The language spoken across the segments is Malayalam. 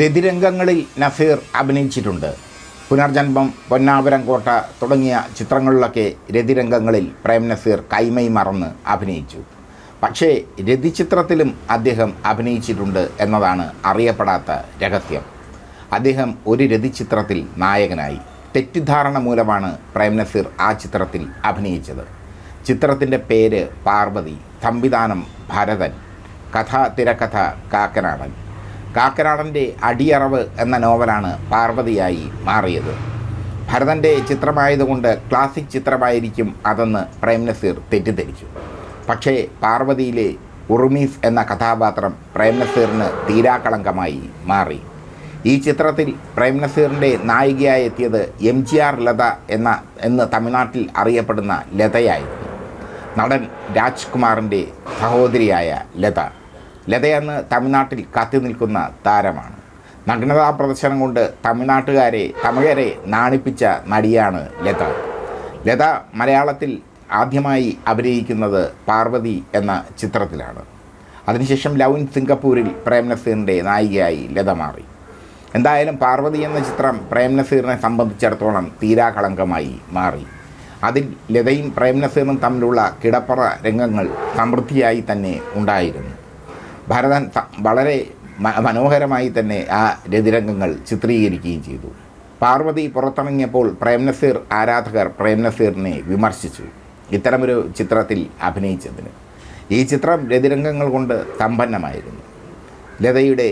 രതിരംഗങ്ങളിൽ നസീർ അഭിനയിച്ചിട്ടുണ്ട്. പുനർജന്മം പൊന്നാപുരം കോട്ട തുടങ്ങിയ ചിത്രങ്ങളിലൊക്കെ രതിരംഗങ്ങളിൽ പ്രേം നസീർ കൈമൈ മറന്ന് അഭിനയിച്ചു. പക്ഷേ രതിചിത്രത്തിലും അദ്ദേഹം അഭിനയിച്ചിട്ടുണ്ട് എന്നതാണ് അറിയപ്പെടാത്ത രഹസ്യം. അദ്ദേഹം ഒരു രതിചിത്രത്തിൽ നായകനായി. തെറ്റിദ്ധാരണ മൂലമാണ് പ്രേം നസീർ ആ ചിത്രത്തിൽ അഭിനയിച്ചത്. ചിത്രത്തിന്റെ പേര് പാർവതി സംവിധാനം ഭരതൻ കഥ തിരക്കഥ കാക്കനാടൻ. കാക്കനാടന്റെ അടിയറവ് എന്ന നോവലാണ് പാർവതിയായി മാറിയത്. ഭരതന്റെ ചിത്രമായതുകൊണ്ട് ക്ലാസിക് ചിത്രമായിരിക്കും അതെന്ന് പ്രേംനസീർ തെറ്റിദ്ധരിച്ചു. പക്ഷേ പാർവതിയിലെ ഉറുമീസ് എന്ന കഥാപാത്രം പ്രേംനസീറിന് തീരാക്കളങ്കമായി മാറി. ഈ ചിത്രത്തിൽ പ്രേംനസീറിന്റെ നായികയായി എത്തിയത് എം ജി ആർ ലത എന്ന എന്ന് തമിഴ്നാട്ടിൽ അറിയപ്പെടുന്ന ലതയായിരുന്നു. നടൻ രാജ്കുമാറിന്റെ സഹോദരിയായ ലത. ലതയെന്ന് തമിഴ്നാട്ടിൽ കത്തി നിൽക്കുന്ന താരമാണ്. നഗ്നതാ പ്രദർശനം കൊണ്ട് തമിഴ്നാട്ടുകാരെ തമിഴരെ നാണിപ്പിച്ച നടിയാണ് ലത. ലത മലയാളത്തിൽ ആദ്യമായി അഭിനയിക്കുന്നത് പാർവതി എന്ന ചിത്രത്തിലാണ്. അതിനുശേഷം ലവ് ഇൻ സിംഗപ്പൂരിൽ പ്രേംനസീറിന്റെ നായികയായി ലത മാറി. എന്തായാലും പാർവതി എന്ന ചിത്രം പ്രേംനസീറിനെ സംബന്ധിച്ചിടത്തോളം തീരാകളങ്കമായി മാറി. അതിൽ ലതയും പ്രേംനസീറും തമ്മിലുള്ള കിടപ്പറ രംഗങ്ങൾ സമൃദ്ധിയായി തന്നെ ഉണ്ടായിരുന്നു. ഭരതൻ വളരെ മനോഹരമായി തന്നെ ആ രതിരംഗങ്ങൾ ചിത്രീകരിക്കുകയും ചെയ്തു. പാർവതി പുറത്തിറങ്ങിയപ്പോൾ പ്രേം നസീർ ആരാധകർ പ്രേം നസീറിനെ വിമർശിച്ചു. ഇത്തരമൊരു ചിത്രത്തിൽ അഭിനയിച്ചതിന്. ഈ ചിത്രം രതിരംഗങ്ങൾ കൊണ്ട് സമ്പന്നമായിരുന്നു. ലതയുടെ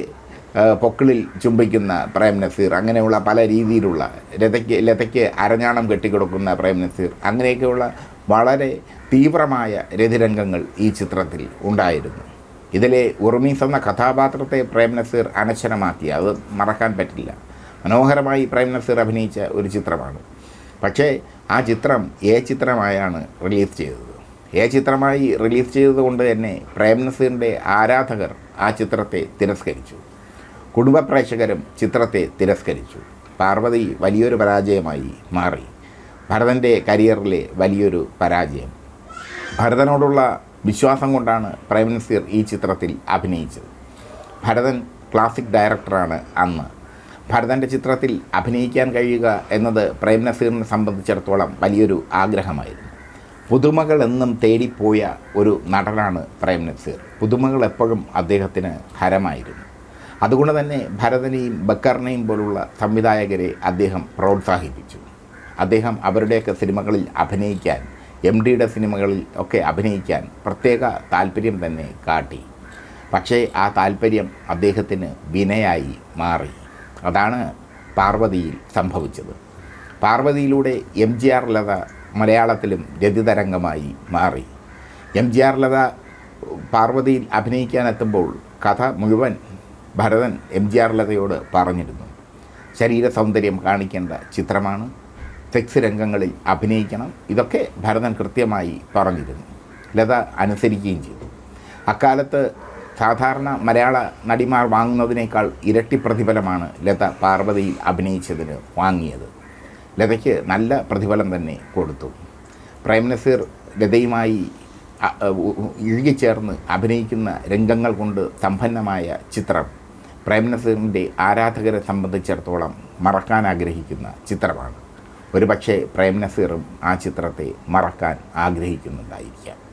പൊക്കിളിൽ ചുംബിക്കുന്ന പ്രേം നസീർ അങ്ങനെയുള്ള പല രീതിയിലുള്ള ലതയ്ക്ക് ലതയ്ക്ക് അരഞ്ഞാണം കെട്ടിക്കൊടുക്കുന്ന പ്രേം നസീർ അങ്ങനെയൊക്കെയുള്ള വളരെ തീവ്രമായ രതിരംഗങ്ങൾ ഈ ചിത്രത്തിൽ ഉണ്ടായിരുന്നു. ഇതിലെ ഉറുമീസ് എന്ന കഥാപാത്രത്തെ പ്രേം നസീർ അനശ്വരമാക്കി. അത് മറക്കാൻ പറ്റില്ല. മനോഹരമായി പ്രേം നസീർ അഭിനയിച്ച ഒരു ചിത്രമാണ്. പക്ഷേ ആ ചിത്രം എ ചിത്രമായാണ് റിലീസ് ചെയ്തത്. എ ചിത്രമായി റിലീസ് ചെയ്തതുകൊണ്ട് തന്നെ പ്രേം നസീറിന്റെ ആരാധകർ ആ ചിത്രത്തെ തിരസ്കരിച്ചു. കുടുംബ പ്രേക്ഷകരും ചിത്രത്തെ തിരസ്കരിച്ചു. പാർവതി വലിയൊരു പരാജയമായി മാറി. ഭരതന്റെ കരിയറിലെ വലിയൊരു പരാജയം. ഭരതനോടുള്ള വിശ്വാസം കൊണ്ടാണ് പ്രേം നസീർ ഈ ചിത്രത്തിൽ അഭിനയിച്ചത്. ഭരതൻ ക്ലാസിക് ഡയറക്ടറാണ് അന്ന്. ഭരതന്റെ ചിത്രത്തിൽ അഭിനയിക്കാൻ കഴിയുക എന്നത് പ്രേം നസീറിനെ സംബന്ധിച്ചിടത്തോളം വലിയൊരു ആഗ്രഹമായിരുന്നു. പുതുമകൾ എന്നും തേടിപ്പോയ ഒരു നടനാണ് പ്രേം നസീർ പുതുമകൾ എപ്പോഴും അദ്ദേഹത്തിന് ഹരമായിരുന്നു. അതുകൊണ്ട് തന്നെ ഭരതനെയും ബക്കറിനെയും പോലുള്ള സംവിധായകരെ അദ്ദേഹം പ്രോത്സാഹിപ്പിച്ചു. അദ്ദേഹം അവരുടെയൊക്കെ സിനിമകളിൽ അഭിനയിക്കാൻ എം ഡിയുടെ സിനിമകളിൽ ഒക്കെ അഭിനയിക്കാൻ പ്രത്യേക താല്പര്യം തന്നെ കാട്ടി. പക്ഷേ ആ താല്പര്യം അദ്ദേഹത്തിന് വിനയായി മാറി. അതാണ് പാർവതിയിൽ സംഭവിച്ചത്. പാർവതിയിലൂടെ എം ജി ആർ ലത മലയാളത്തിലും രതിതരംഗമായി മാറി. എം ജി ആർ ലത പാർവതിയിൽ അഭിനയിക്കാനെത്തുമ്പോൾ കഥ മുഴുവൻ ഭരതൻ എം ജി ആർ ലതയോട് പറഞ്ഞിരുന്നു. ശരീര സൗന്ദര്യം കാണിക്കേണ്ട ചിത്രമാണ് സെക്സ് രംഗങ്ങളിൽ അഭിനയിക്കണം. ഇതൊക്കെ ഭരതൻ കൃത്യമായി പറഞ്ഞിരുന്നു. ലത അനുസരിക്കുകയും ചെയ്തു. അക്കാലത്ത് സാധാരണ മലയാള നടിമാർ വാങ്ങുന്നതിനേക്കാൾ ഇരട്ടി പ്രതിഫലമാണ് ലത പാർവതിയിൽ അഭിനയിച്ചതിന് വാങ്ങിയത്. ലതയ്ക്ക് നല്ല പ്രതിഫലം തന്നെ കൊടുത്തു. പ്രൈം നസീർ ലതയുമായി ഇഴുകിച്ചേർന്ന് അഭിനയിക്കുന്ന രംഗങ്ങൾ കൊണ്ട് സമ്പന്നമായ ചിത്രം പ്രേം നസീറിന്റെ ആരാധകരെ സംബന്ധിച്ചിടത്തോളം മറക്കാൻ ആഗ്രഹിക്കുന്ന ചിത്രമാണ്. ഒരുപക്ഷെ പ്രേം നസീറും ആ ചിത്രത്തെ മറക്കാൻ ആഗ്രഹിക്കുന്നുണ്ടായിരിക്കാം.